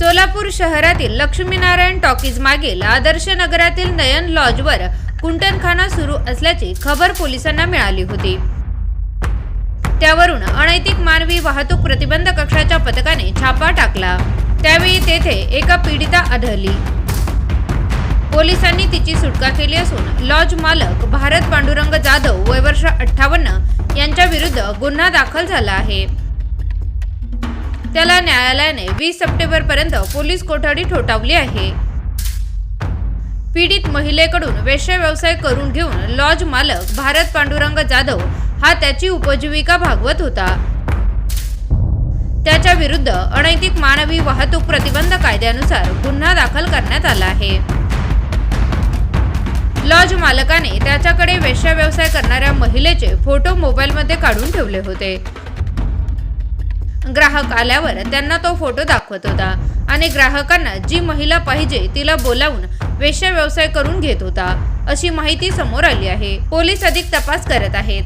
सोलापूर शहरातील लक्ष्मीनारायण टॉकीज मागील आदर्श नगरातील नयन लॉजवर कुंटनखाना सुरू असल्याची खबर पोलिसांना मिळाली होती. त्यावरून अनैतिक मानवी वाहतूक प्रतिबंध कक्षाच्या पथकाने छापा टाकला. त्यावेळी तेथे एका पीडिता आढळली. पोलिसांनी तिची सुटका केली असून लॉज मालक भारत पांडुरंग जाधव वय वर्ष अठ्ठावन्न यांच्या विरुद्ध गुन्हा दाखल झाला आहे. त्याला न्यायालयाने वीस सप्टेंबर पर्यंत पोलीस कोठडी ठोठावली आहे. पीडित महिलेकडून वेश्या व्यवसाय करून घेऊन लॉज मालक भारत पांडुरंग जाधव हा त्याची उपजीविका भागवत होता. त्याच्या विरुद्ध अनैतिक मानवी वाहतूक प्रतिबंध कायद्यानुसार गुन्हा दाखल करण्यात आला आहे. लॉज मालकाने त्याच्याकडे वेश्या व्यवसाय करणाऱ्या महिलेचे फोटो मोबाईलमध्ये काढून ठेवले होते. ग्राहक आल्यावर त्यांना तो फोटो दाखवत होता. आणि ग्राहकांना जी महिला पाहिजे तिला बोलावून वेश्या व्यवसाय करून घेत होता. अशी माहिती समोर आली आहे. पोलीस अधिक तपास करत आहेत.